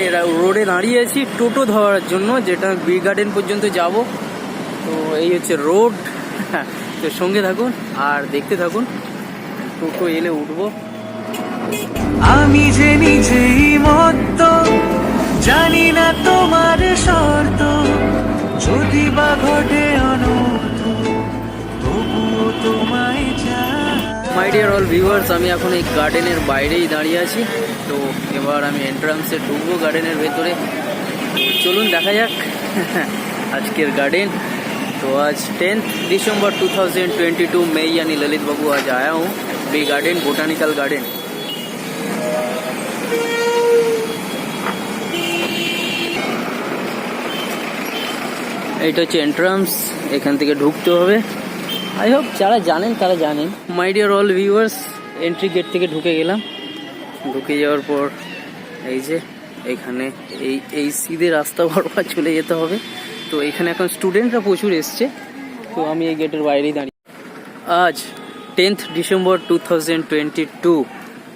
রোডে দাঁড়িয়ে আছি, টোটো ধরার জন্য, যেটা বি গার্ডেন পর্যন্ত যাব। তো এই হচ্ছে রোড তো সঙ্গে থাকুন আর দেখতে থাকুন, টোটো এলে উঠবো। আমি যে নিজেই মত্ত, জানি না তোমার শর্ত। যদি বা ঘটে অনর্থ মাই ডিয়ার অল ভিউয়ার্স আমি এখন এই গার্ডেনের বাইরেই দাঁড়িয়ে আছি তো এবার আমি এন্ট্রান্সে ঢুকবো গার্ডেনের ভেতরে চলুন দেখা যাক আজকের गार्डन तो आज टेंथ दिसंबर 2022 में यानी ललित बाबू आज आया हूँ बी गार्डन बोटानिकल गार्डन এটা হচ্ছে এন্ট্রান্স এখান থেকে ঢুকতে হবে আই হোপ যারা জানেন তারা জানেন my dear all viewers entry gate থেকে ঢুকে গেলাম ঢুকে যাওয়ার পর এই যে এখানে এই এই সিধে রাস্তা বরাবর চলে যেতে হবে তো এখানে এখন স্টুডেন্টরা প্রচুর এসছে তো আমি এই গেটের বাইরেই দাঁড়িয়ে आज टेंथ दिसंबर 2022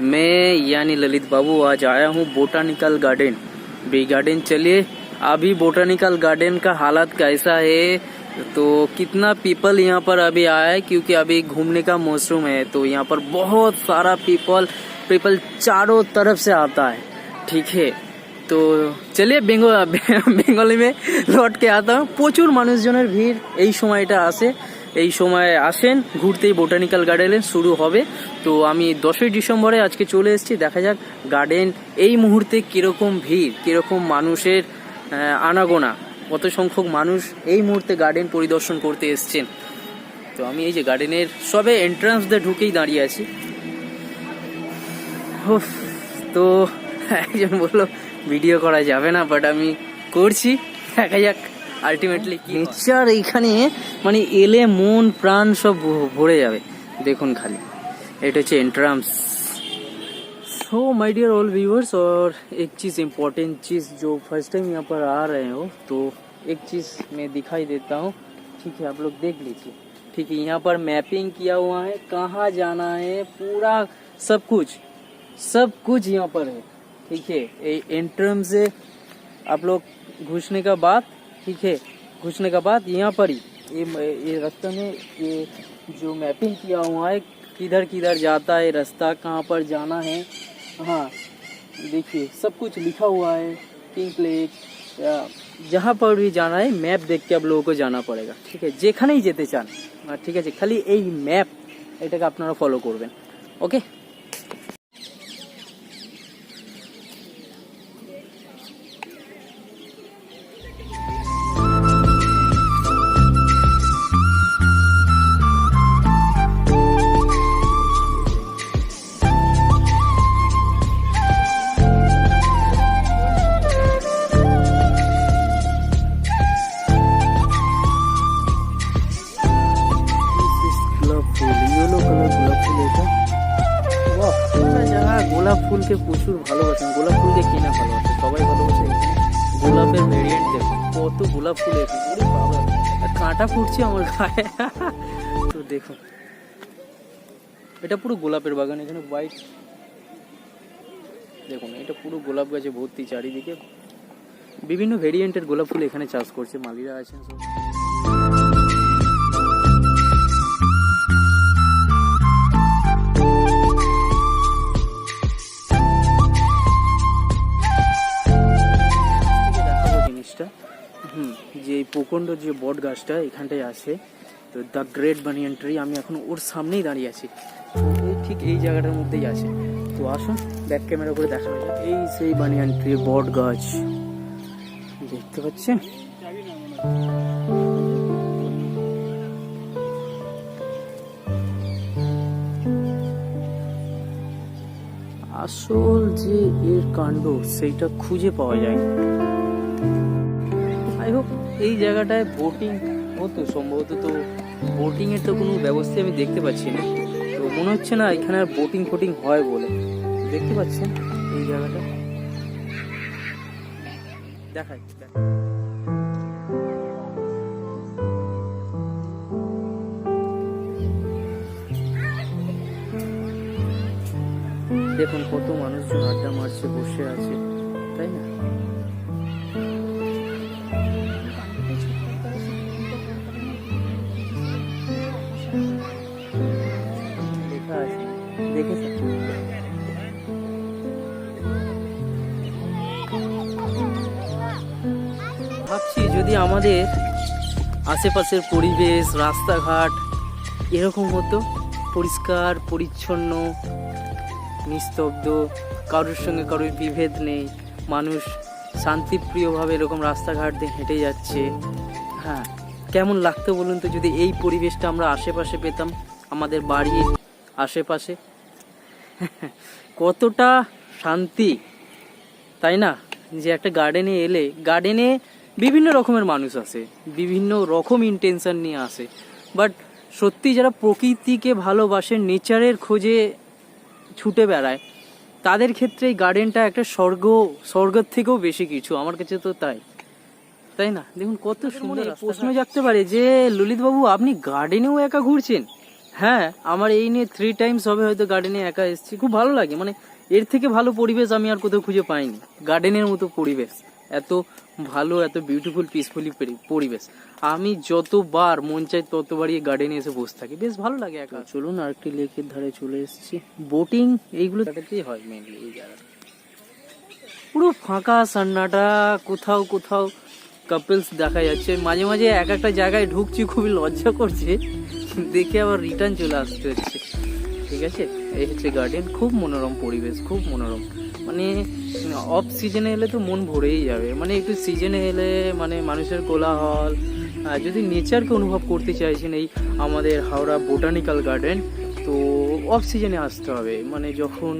मैं यानी ललित बाबू आज आया हूँ बोटानिकल गार्डन बी गार्डन चलिए अभी बोटानिकल गार्डन का हालत कैसा है तो कितना पीपल यहाँ पर अभी आया है क्योंकि अभी घूमने का मौसम है तो यहाँ पर बहुत सारा पीपल पीपल चारों तरफ से आता है ठीक है তো চলিয়ে বেঙ্গল বেঙ্গলি মে লটকে আতা প্রচুর মানুষজনের ভিড় এই সময়টা আসে এই সময় আসেন ঘুরতেই বোটানিক্যাল গার্ডেনে শুরু হবে তো আমি দশই ডিসেম্বরে আজকে চলে এসেছি দেখা যাক গার্ডেন এই মুহূর্তে কীরকম ভিড় কীরকম মানুষের আহ, আনাগোনা কত সংখ্যক মানুষ এই মুহূর্তে গার্ডেন পরিদর্শন করতে এসছেন। তো আমি এই যে গার্ডেনের সবে এন্ট্রান্স দিয়ে ঢুকেই দাঁড়িয়ে আছি। তো একজন বলল ভিডিও করা যাবে না বাট আমি করছি। দেখা যাক আলটিমেটলি নেচার এইখানে মানে এলে মন প্রাণ সব ভরে যাবে। দেখুন খালি, এটা হচ্ছে entrance so my dear all viewers और एक चीज़ इम्पोर्टेंट चीज़ जो फ़र्स्ट टाइम यहाँ पर आ रहे हो तो एक चीज़ मैं दिखाई देता हूँ। ठीक है, आप लोग देख लीजिए। ठीक है, यहाँ पर मैपिंग किया हुआ है, कहाँ जाना है, पूरा सब कुछ सब कुछ यहाँ पर है। ठीक है एंट्रम से आप लोग घुसने का बाद, ठीक है, घुसने का बाद यहाँ पर ही, ये ये रास्ते में, ये जो मैपिंग किया हुआ है किधर किधर जाता है, रास्ता कहाँ पर जाना है हाँ देखिए सब कुछ लिखा हुआ है पिंक प्लेट या जहाँ पर भी जाना है मैप देख के आप लोगों को जाना पड़ेगा ঠিক আছে যেখানেই যেতে চান আর ঠিক আছে খালি এই ম্যাপ এটাকে আপনারা ফলো করবেন ওকে ফুলকে প্রচুর ভালোবাসেন গোলাপ ফুলকে কিনা ভালোবাসে? সবাই ভালোবাসে গোলাপের ভেরিয়েন্ট দেখুন কত গোলাপ ফুল কাঁটা ফুটছে আমার গায়ে। তো দেখুন এটা পুরো গোলাপের বাগান, এখানে হোয়াইট দেখুন, এটা পুরো গোলাপ গাছে ভর্তি চারিদিকে। বিভিন্ন ভেরিয়েন্টের গোলাপ ফুল এখানে চাষ করছে, মালিরা আছেন সব। প্রকণ্ড যে বট গাছটা এখানটায় আছে, তো দ্য গ্রেট বানিয়ান ট্রি আমি এখন ওর সামনেই দাঁড়িয়ে আছি। ঠিক এই জায়গাটার মধ্যেই আছে। তো আসুন ব্যাক ক্যামেরা করে দেখা যাক। এই সেই বানিয়ান ট্রি বট গাছ। দেখতে পাচ্ছেন? আসল যে এর কাণ্ড, সেইটা খুঁজে পাওয়া যায় হোপ এই জায়গাটায় বোটিং হতো। সম্ভবত তো বোটিং এর তো কোনো ব্যবস্থা আমি দেখতে পাচ্ছি না। তো মনে হচ্ছে না এখানে আর বোটিং ফোটিং হয় বলে। দেখতে পাচ্ছেন এই জায়গাটা? দেখাই। দেখুন, কত মানুষজন আড্ডা মারছে, বসে আছে, তাই না? ভাবছি যদি আমাদের আশেপাশের পরিবেশ, রাস্তাঘাট এরকম হতো, পরিষ্কার, পরিচ্ছন্ন, নিস্তব্ধ, কারোর সঙ্গে কারোর বিভেদ নেই, মানুষ শান্তিপ্রিয়ভাবে এরকম রাস্তাঘাট দিয়ে হেঁটে যাচ্ছে। হ্যাঁ কেমন লাগতো বলুন তো, যদি এই পরিবেশটা আমরা আশেপাশে পেতাম, আমাদের বাড়ির আশেপাশে? কতটা শান্তি, তাই না? যে একটা গার্ডেনে এলে গার্ডেনে বিভিন্ন রকমের মানুষ আসে বিভিন্ন রকম ইন্টেনশন নিয়ে আসে। বাট সত্যি যারা প্রকৃতিকে ভালোবাসে নেচারের খোঁজে ছুটে বেড়ায় তাদের ক্ষেত্রে এই গার্ডেনটা একটা স্বর্গ স্বর্গের থেকেও বেশি কিছু। আমার কাছে তো তাই। তাই না? দেখুন কত সুন্দর প্রশ্ন জাগতে পারে যে ললিত বাবু আপনি গার্ডেনেও একা ঘুরছেন? হ্যাঁ আমার এই নিয়ে থ্রি টাইমস হবে হয়তো গার্ডেনে একা এসেছি। খুব ভালো লাগে। মানে এর থেকে ভালো পরিবেশ আমি আর কোথাও খুঁজে পাইনি। গার্ডেনের মতো পরিবেশ। এত ভালো, এত বিউটিফুল পিসফুলি পরিবেশ। আমি যতবার মন চাই ততবারই গার্ডেনে এসে বসে থাকি। বেশ ভালো লাগে একা। চলুন আরেকটি লেকের ধারে চলে এসেছি। বোটিং এইগুলো জায়গাতেই হয় মেনলি এই জায়গাটা। পুরো ফাঁকা সান্নাটা, কোথাও কোথাও কাপলস দেখা যাচ্ছে। মাঝে মাঝে এক একটা জায়গায় ঢুকছি, খুবই লজ্জা করছে। দেখে আবার রিটার্ন চলে আসতে হচ্ছে। ঠিক আছে? এই হচ্ছে গার্ডেন খুব মনোরম পরিবেশ, খুব মনোরম। মানে অফ সিজনে এলে তো মন ভরেই যাবে। মানে একটু সিজনে এলে মানে মানুষের কোলাহল যদি নেচারকে অনুভব করতে চাইছেন এই আমাদের হাওড়া বোটানিক্যাল গার্ডেন তো অফ সিজনে আসতে হবে। মানে যখন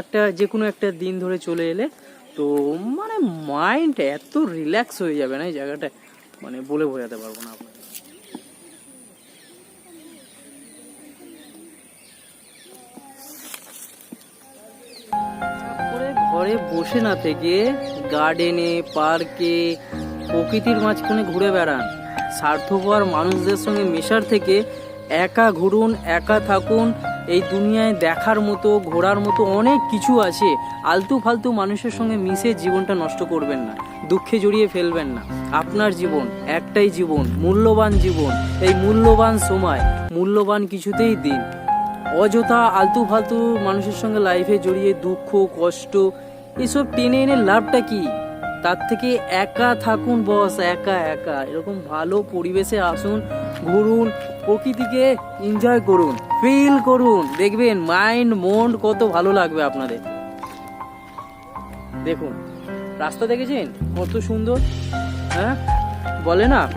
একটা যে কোনো একটা দিন ধরে চলে এলে, তো মানে মাইন্ড এত রিল্যাক্স হয়ে যাবে না এই জায়গাটা মানে বলে বোঝাতে পারব না আপনাকে। ঘরে বসে না থেকে গার্ডেনে পার্কে প্রকৃতির মাঝখানে ঘুরে বেড়ান। স্বার্থপর মানুষদের সঙ্গে মেশার থেকে একা ঘুরুন, একা থাকুন, এই দুনিয়ায় দেখার মতো, ঘোরার মতো অনেক কিছু আছে। আলতু ফালতু মানুষের সঙ্গে মিশে জীবনটা নষ্ট করবেন না, দুঃখে জড়িয়ে ফেলবেন না। আপনার জীবন একটাই জীবন, মূল্যবান জীবন। এই মূল্যবান সময়, মূল্যবান কিছুতেই দিন। অযথা আলতু ফালতু মানুষের সঙ্গে লাইফে জড়িয়ে দুঃখ, কষ্ট এসব টেনে এনে লাভটা কি? তার থেকে একা থাকুন, বস, একা একা। এরকম ভালো পরিবেশে আসুন, ঘুরুন, প্রকৃতিকে এনজয় করুন ফিল করুন। দেখবেন মাইন্ড মন কত ভালো লাগবে আপনাদের। দেখুন, রাস্তা দেখেছেন? কত সুন্দর হ্যাঁ? বলে না?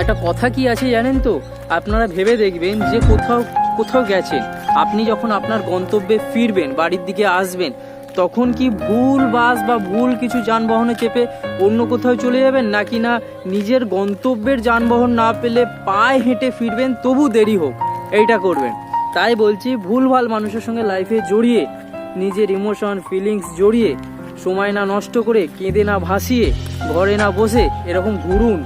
একটা কথা কি আছে জানেন তো? আপনারা ভেবে দেখবেন যে কোথাও কোথাও গেছেন। আপনি যখন আপনার গন্তব্যে ফিরবেন, বাড়ির দিকে আসবেন তখন কি ভুল বাস বা ভুল কিছু যানবাহনে চেপে অন্য কোথাও চলে যাবেন? নাকি না নিজের গন্তব্যের যানবাহন না পেলে পায়ে হেঁটে ফিরবেন, তবু দেরি হোক? এইটা করবেন। তাই বলছি ভুলভাল মানুষের সঙ্গে লাইফে জড়িয়ে, নিজের ইমোশন ফিলিংস জড়িয়ে, সময় না নষ্ট করে, কেঁদে না ভাসিয়ে, ঘরে না বসে এরকম ঘুরুন,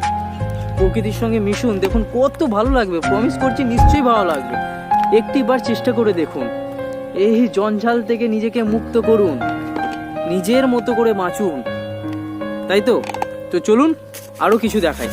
প্রকৃতির সঙ্গে মিশুন। দেখুন, কত ভালো লাগবে। প্রমিস করছি, নিশ্চয়ই ভালো লাগবে। একটিবার চেষ্টা করে দেখুন। এই জঞ্জাল থেকে নিজেকে মুক্ত করুন। নিজের মতো করে বাঁচুন। তাই তো? তো চলুন আরও কিছু দেখাই।